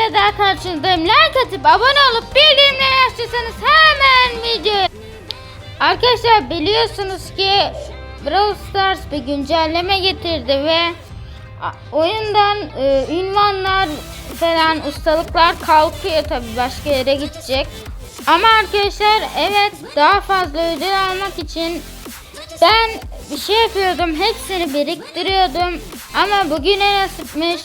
videoyla daha karşınızdayım. Like atıp abone olup bildirimleri açarsanız hemen video. Arkadaşlar biliyorsunuz ki Brawl Stars bir güncelleme getirdi ve oyundan e, falan ustalıklar kalkıyor tabi başka yere gidecek. Ama arkadaşlar evet daha fazla ödül almak için ben bir şey yapıyordum hepsini biriktiriyordum ama bugüne nasipmiş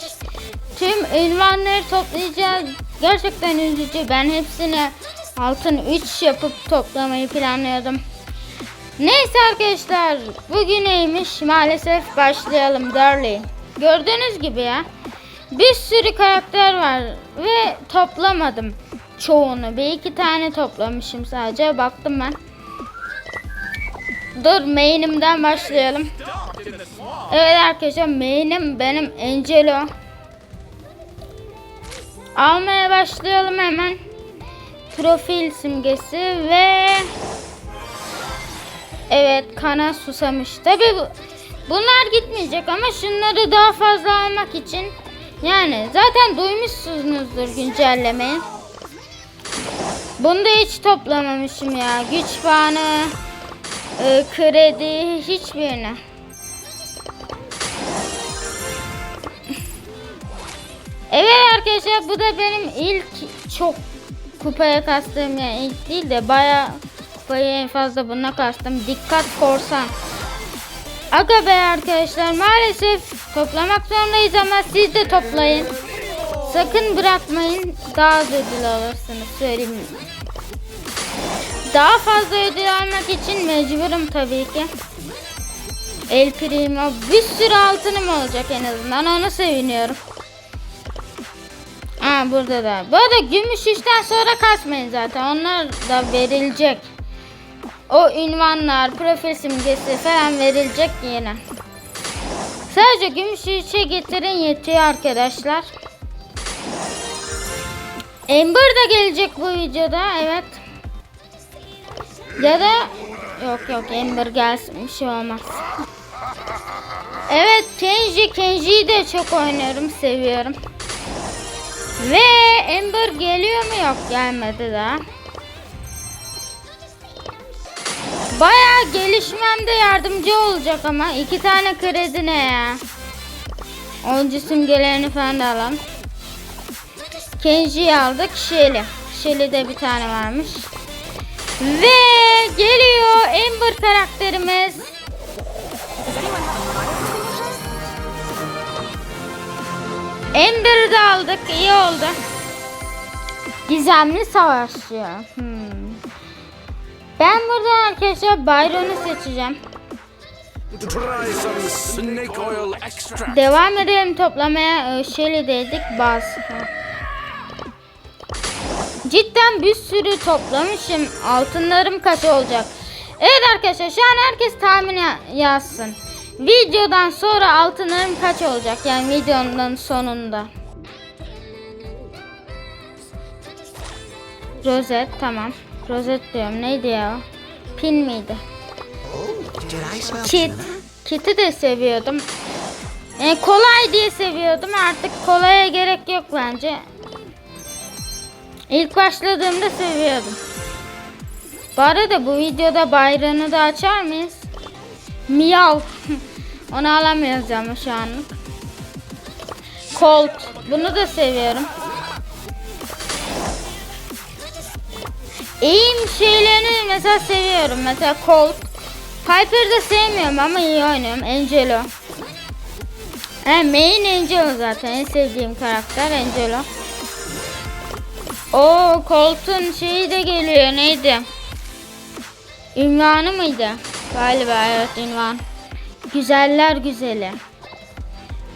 tüm ünvanları toplayacağız. Gerçekten üzücü ben hepsini altın 3 yapıp toplamayı planlıyordum. Neyse arkadaşlar bugün neymiş maalesef başlayalım Darley. Gördüğünüz gibi ya bir sürü karakter var ve toplamadım çoğunu. Bir iki tane toplamışım sadece baktım ben. Dur main'imden başlayalım. Evet arkadaşlar main'im benim Angelo. Almaya başlayalım hemen. Profil simgesi ve Evet kana susamış. Tabi bu, bunlar gitmeyecek ama şunları daha fazla almak için yani zaten duymuşsunuzdur güncellemeyi. Bunu da hiç toplamamışım ya. Güç puanı, e, kredi hiçbirini. Evet arkadaşlar bu da benim ilk çok kupaya kastığım yani ilk değil de baya kupayı en fazla buna kastım. Dikkat korsan. Aga be arkadaşlar maalesef toplamak zorundayız ama siz de toplayın. Sakın bırakmayın. Daha az ödül alırsınız söyleyeyim. Daha fazla ödül almak için mecburum tabii ki. El Primo bir sürü altınım olacak en azından ona seviniyorum. Aa burada da. Bu arada gümüş işten sonra kasmayın zaten. Onlar da verilecek. O ünvanlar, profil simgesi falan verilecek yine. Sadece gümüş işe getirin yetiyor arkadaşlar. Ember da gelecek bu videoda evet. Ya da yok yok Ember gelsin bir şey olmaz. Evet Kenji Kenji'yi de çok oynuyorum seviyorum. Ve Ember geliyor mu yok gelmedi daha. Baya gelişmemde yardımcı olacak ama iki tane kredi ne ya. Oyuncu simgelerini falan da alalım. Kenji'yi aldık. Shelly. Shelly'de bir tane varmış. Ve geliyor Ember karakterimiz. Ember'ı da aldık. iyi oldu. Gizemli savaşçı. Hmm. Ben burada arkadaşlar Byron'u seçeceğim. Devam edelim toplamaya. Ee, Shelly'deydik baz. Cidden bir sürü toplamışım. Altınlarım kaç olacak? Evet arkadaşlar şu an herkes tahmin ya- yazsın. Videodan sonra altınlarım kaç olacak? Yani videonun sonunda. Rozet tamam. Rozet diyorum. Neydi ya? Pin miydi? Kit. Kit'i de seviyordum. E, kolay diye seviyordum. Artık kolaya gerek yok bence. İlk başladığımda seviyordum. Bu arada bu videoda bayrağını da açar mıyız? Miyav. Onu ama şu anlık. Colt. Bunu da seviyorum. Aim şeylerini mesela seviyorum. Mesela Colt. Piper'ı da sevmiyorum ama iyi oynuyorum. Angelo. He, main Angelo zaten. En sevdiğim karakter Angelo. O Colt'un şeyi de geliyor. Neydi? Ünvanı mıydı? Galiba evet ünvan. Güzeller güzeli.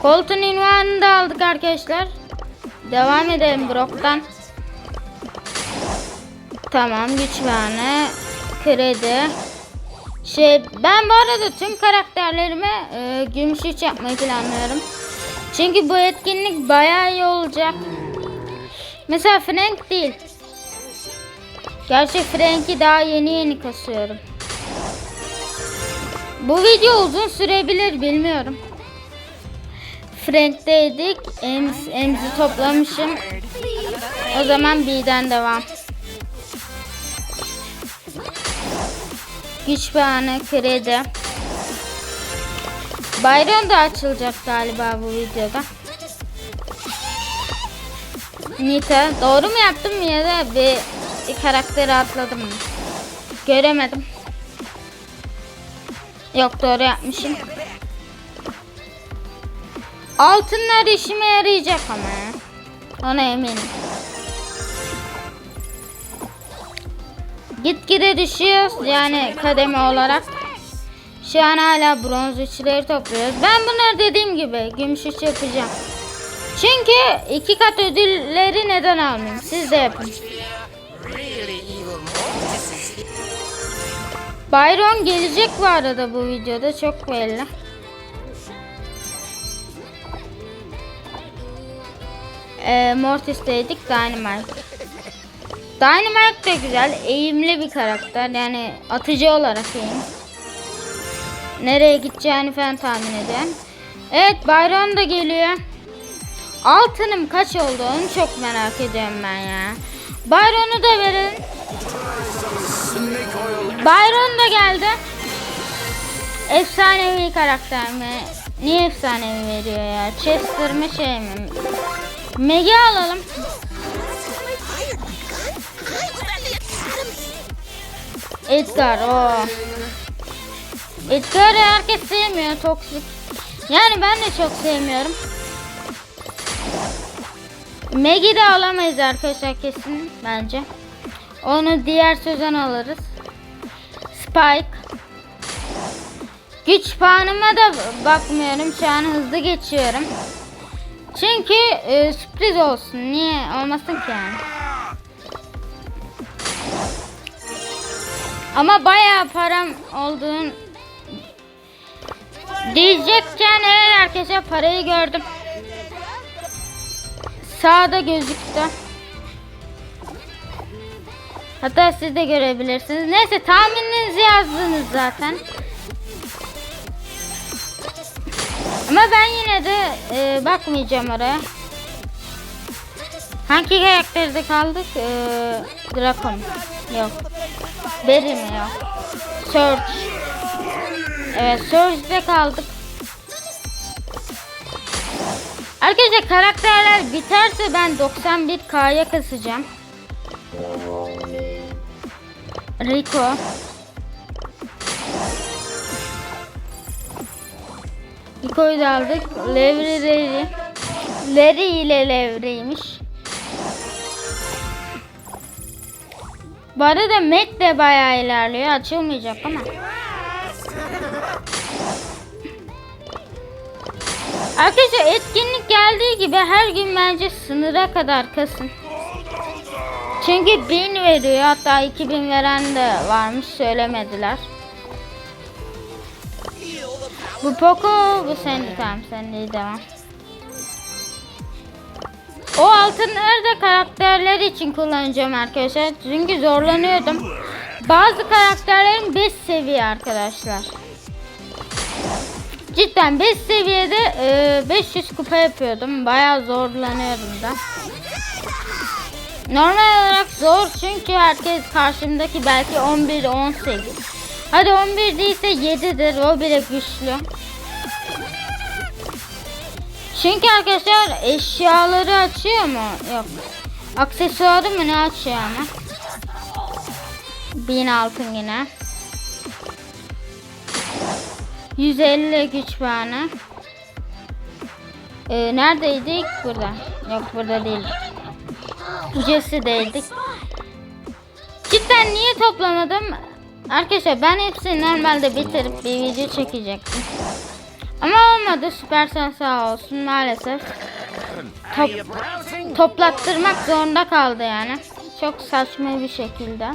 Colt'un ünvanını da aldık arkadaşlar. Devam edelim Brock'tan. Tamam güç puanı. Kredi. Şey ben bu arada tüm karakterlerime e, gümüş üç yapmayı planlıyorum. Çünkü bu etkinlik bayağı iyi olacak. Mesela Frank değil. Gerçi Frank'i daha yeni yeni kasıyorum. Bu video uzun sürebilir bilmiyorum. Frank'teydik. Ems, Ems'i toplamışım. O zaman B'den devam. Güç puanı, kredi. Byron da açılacak galiba bu videoda. Nita. Doğru mu yaptım ya da bir karakteri atladım mı? Göremedim. Yok doğru yapmışım. Altınlar işime yarayacak ama. Ona eminim. Gitgide düşüyoruz yani kademe olarak. Şu an hala bronz üçleri topluyoruz. Ben bunları dediğim gibi gümüş üç yapacağım. Çünkü iki kat ödülleri neden almayayım? Siz de yapın. Byron gelecek bu arada bu videoda çok belli. Ee, Mortis'teydik Dynamite. Dynamite de güzel, eğimli bir karakter. Yani atıcı olarak eğim. Nereye gideceğini falan tahmin eden. Evet Byron da geliyor. Altınım kaç oldu onu çok merak ediyorum ben ya. Byron'u da verin. Byron da geldi. Efsanevi karakter mi? Niye efsanevi veriyor ya? Chester mi şey mi? Meg'i alalım. Edgar o. Edgar'ı herkes sevmiyor toksik. Yani ben de çok sevmiyorum. Meg'i de alamayız arkadaşlar kesin bence. Onu diğer sezon alırız. Spike. Güç puanıma da bakmıyorum. Şu an hızlı geçiyorum. Çünkü e, sürpriz olsun. Niye olmasın ki yani? Ama bayağı param olduğunu diyecekken evet arkadaşlar parayı gördüm. Sağda gözüktü. Hatta siz de görebilirsiniz. Neyse tahmininizi yazdınız zaten. Ama ben yine de e, bakmayacağım oraya. Hangi karakterde kaldık? E, Draco? Yok. Barry mi yok? Surge. Evet Surge'de kaldık. Arkadaşlar karakterler biterse ben 91K'ya kasacağım. Rico. Rico'yu da aldık. Levri Larry. Larry ile Levri'ymiş. Bu arada Mac de bayağı ilerliyor. Açılmayacak ama. Arkadaşlar etkinlik geldiği gibi her gün bence sınıra kadar kasın. Çünkü 1000 veriyor hatta 2000 veren de varmış söylemediler. Bu Poco bu senin tamam sen de devam. O altınları da karakterler için kullanacağım arkadaşlar. Çünkü zorlanıyordum. Bazı karakterlerin 5 seviye arkadaşlar. Cidden 5 seviyede e, 500 kupa yapıyordum. Bayağı zorlanıyordum da. Normal olarak zor çünkü herkes karşımdaki belki 11 18. Hadi 11 değilse 7'dir. O bile güçlü. Çünkü arkadaşlar eşyaları açıyor mu? Yok. Aksesuarı mı ne açıyor ama? 1000 altın yine. 150 güç puanı. Ee, neredeydik? Burada. Yok burada değil. Jesse'deydik. Cidden niye toplamadım? Arkadaşlar ben hepsini normalde bitirip bir video çekecektim. Ama olmadı. Süpersel sağ olsun maalesef. Top, toplattırmak zorunda kaldı yani. Çok saçma bir şekilde.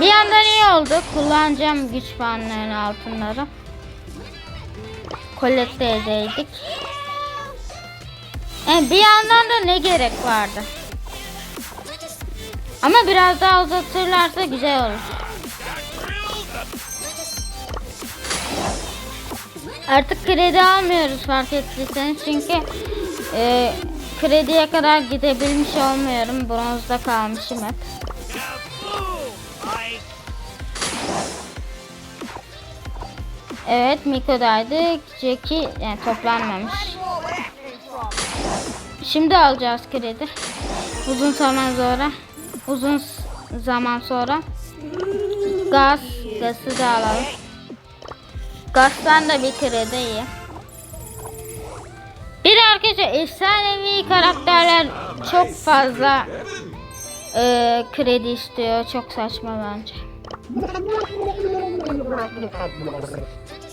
Bir yandan iyi oldu. Kullanacağım güç puanlarını altınları. Kolekte edeydik. Yani bir yandan da ne gerek vardı. Ama biraz daha uzatırlarsa güzel olur. Artık kredi almıyoruz fark ettiyseniz çünkü e, krediye kadar gidebilmiş olmuyorum. Bronzda kalmışım hep. Evet Miko'daydı. Jackie yani toplanmamış. Şimdi alacağız kredi. Uzun zaman sonra. Uzun zaman sonra. Gaz. Gazı da alalım. Gazdan da bir kredi iyi. Bir arkadaşlar efsanevi karakterler çok fazla e, kredi istiyor. Çok saçma bence.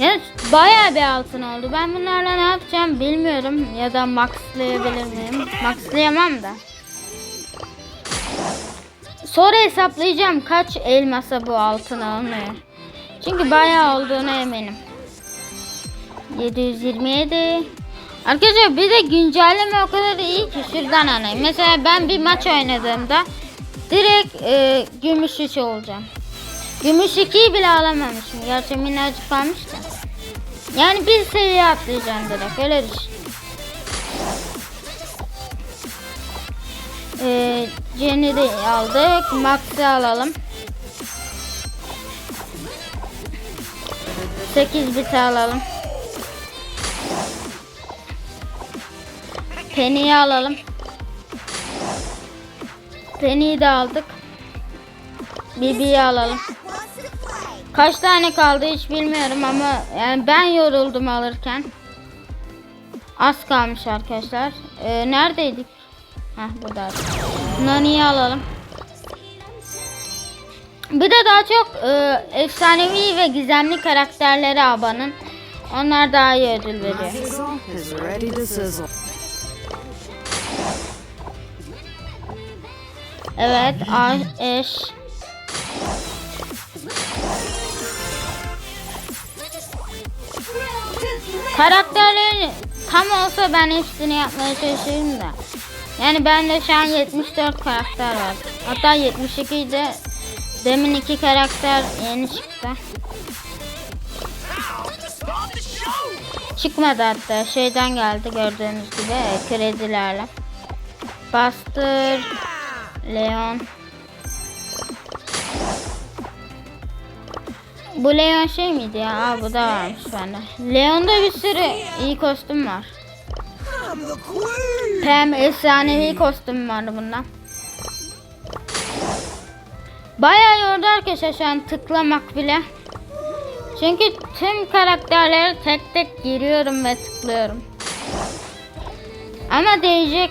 Ya bayağı bir altın oldu. Ben bunlarla ne yapacağım bilmiyorum. Ya da maxlayabilir miyim? Maxlayamam da. Sonra hesaplayacağım kaç elmasa bu altın alınıyor. Çünkü bayağı olduğuna eminim. 727 Arkadaşlar bir de güncelleme o kadar iyi ki şuradan anlayın. Mesela ben bir maç oynadığımda direkt e, gümüş 3 olacağım. Gümüş 2'yi bile alamamışım. Gerçi minnacık kalmış da. Yani bir seviye atlayacağım direkt öyle düşün. Ee, Jen'i de aldık. Max'ı alalım. 8 biti alalım. Penny'yi alalım. Penny'yi de aldık. Bibi'yi alalım. Kaç tane kaldı hiç bilmiyorum ama yani ben yoruldum alırken. Az kalmış arkadaşlar. Ee, neredeydik? Heh burada. Nani'yi alalım. Bir de daha çok e, efsanevi ve gizemli karakterlere abanın. Onlar daha iyi ödül veriyor. Evet, Eş. Karakterlerin tam olsa ben hepsini yapmaya çalışıyorum da. Yani bende şu an 74 karakter var. Hatta 72 idi. Demin iki karakter yeni çıktı. Çıkmadı hatta. Şeyden geldi gördüğünüz gibi e, kredilerle. Bastır. Leon. Bu Leon şey miydi ya? Aa, bu da varmış bende. Leon'da bir sürü iyi kostüm var. Hem efsanevi kostüm var bundan. Bayağı yordu arkadaşlar şu an tıklamak bile. Çünkü tüm karakterleri tek tek giriyorum ve tıklıyorum. Ama değecek.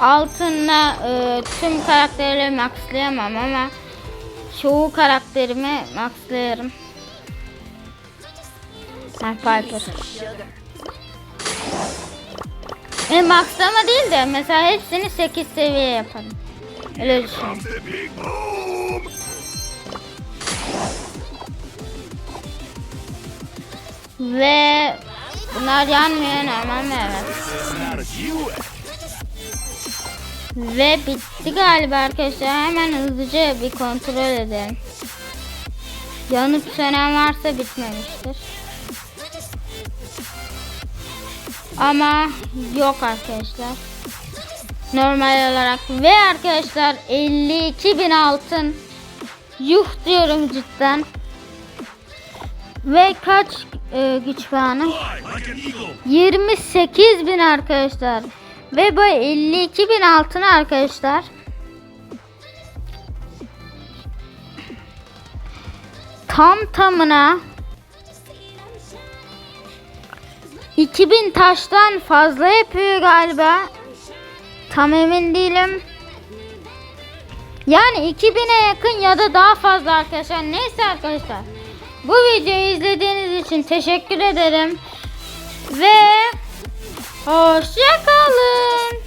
Altınla e, tüm karakterleri maxlayamam ama çoğu karakterimi maxlayarım. Ha Piper. E, maxlama değil de mesela hepsini 8 seviye yaparım. Öyle düşünün. Ve bunlar yanmıyor normal mi? Evet. Ve bitti galiba arkadaşlar. Hemen hızlıca bir kontrol edelim. Yanıp sönen varsa bitmemiştir. Ama yok arkadaşlar. Normal olarak ve arkadaşlar 52 bin altın. Yuh diyorum cidden. Ve kaç e, güç puanı? 28 bin arkadaşlar. Ve bu 52 bin altın arkadaşlar. Tam tamına 2000 taştan fazla yapıyor galiba. Tam emin değilim. Yani 2000'e yakın ya da daha fazla arkadaşlar. Neyse arkadaşlar. Bu videoyu izlediğiniz için teşekkür ederim. Ve hoşça kalın.